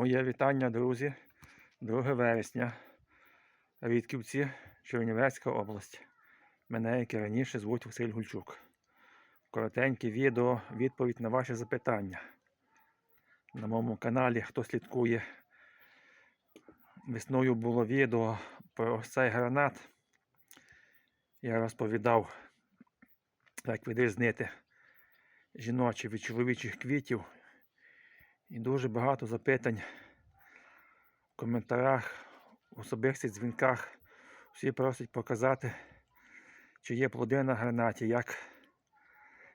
Моє вітання, друзі. 2 вересня. Рідківці, Чернівецька область. Мене, як і раніше, звуть Василь Гульчук. Коротеньке відео, відповідь на ваші запитання. На моєму каналі, хто слідкує, весною було відео про цей гранат. Я розповідав, як відрізнити жіночі від чоловічих квітів. І дуже багато запитань в коментарях, в особистих дзвінках. Всі просять показати, чи є плоди на гранаті, як,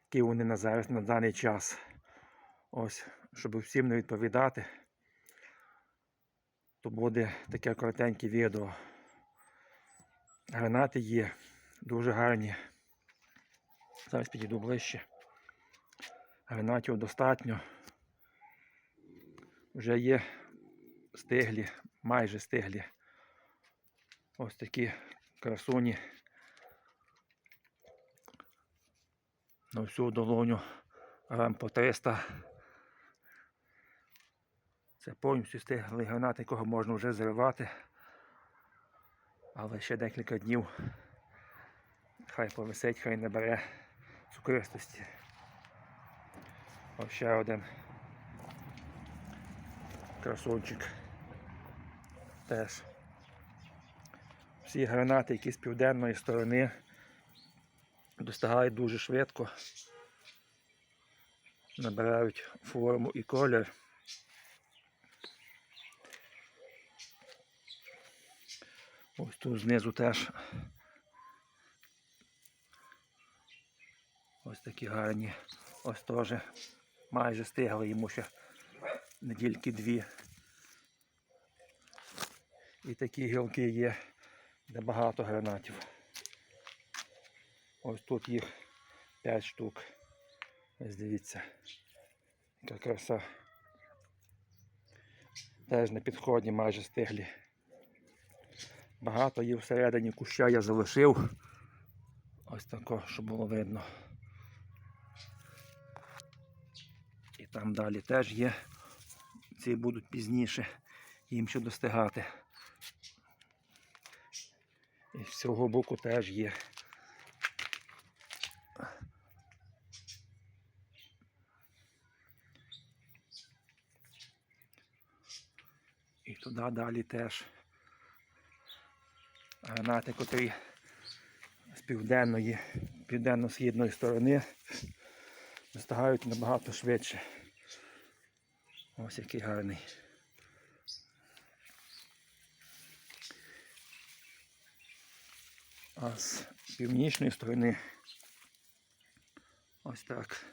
які вони на зараз на даний час. Ось, щоб всім не відповідати, то буде таке коротеньке відео. Гранати є дуже гарні. Зараз підійду ближче. Гранатів достатньо. Вже є стиглі, майже стиглі. Ось такі красуні. На всю долоню грам по 300. Це повністю стиглий гранат, якого можна вже зривати. Але ще декілька днів хай повисить, хай не бере цукристості. Ось ще один красунчик. Теж. Всі гранати, які з південної сторони достигають дуже швидко, набирають форму і колір. Ось тут знизу теж ось такі гарні. Ось теж майже стигли йому ще недільки дві. І такі гілки є, де багато гранатів. Ось тут їх 5 штук. Ось дивіться. Яка краса. Теж на підході майже стиглі. Багато їх всередині куща я залишив. Ось тако, щоб було видно. І там далі теж є. Ці будуть пізніше їм ще достигати. І з цього боку теж є. І туди далі теж гранати, котрі з південної, південно-східної сторони достигають набагато швидше. Ось який гарний. А з північної сторони ось так.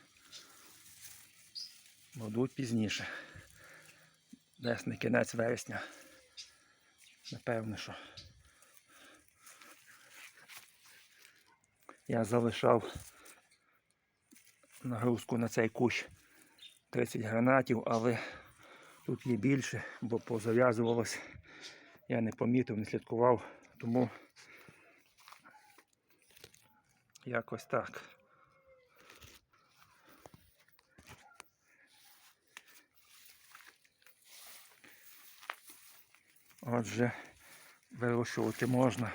Будуть пізніше. Десь на кінець вересня. Напевно, що. Я залишав нагрузку на цей кущ 30 гранатів, але тут є більше, бо позав'язувалось. Я не помітив, не слідкував, тому якось так. Отже, вирощувати можна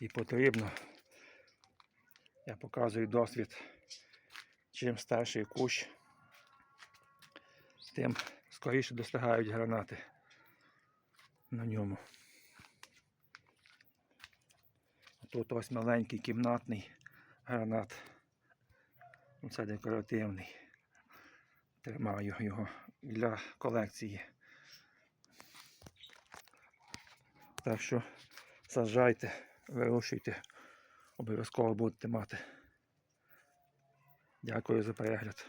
і потрібно. Я показую досвід. Чим старший кущ, тим скоріше достигають гранати на ньому. Тут ось маленький кімнатний гранат. Це декоративний. Тримаю його для колекції. Так що саджайте, вирощуйте, обов'язково будете мати. Дякую за перегляд.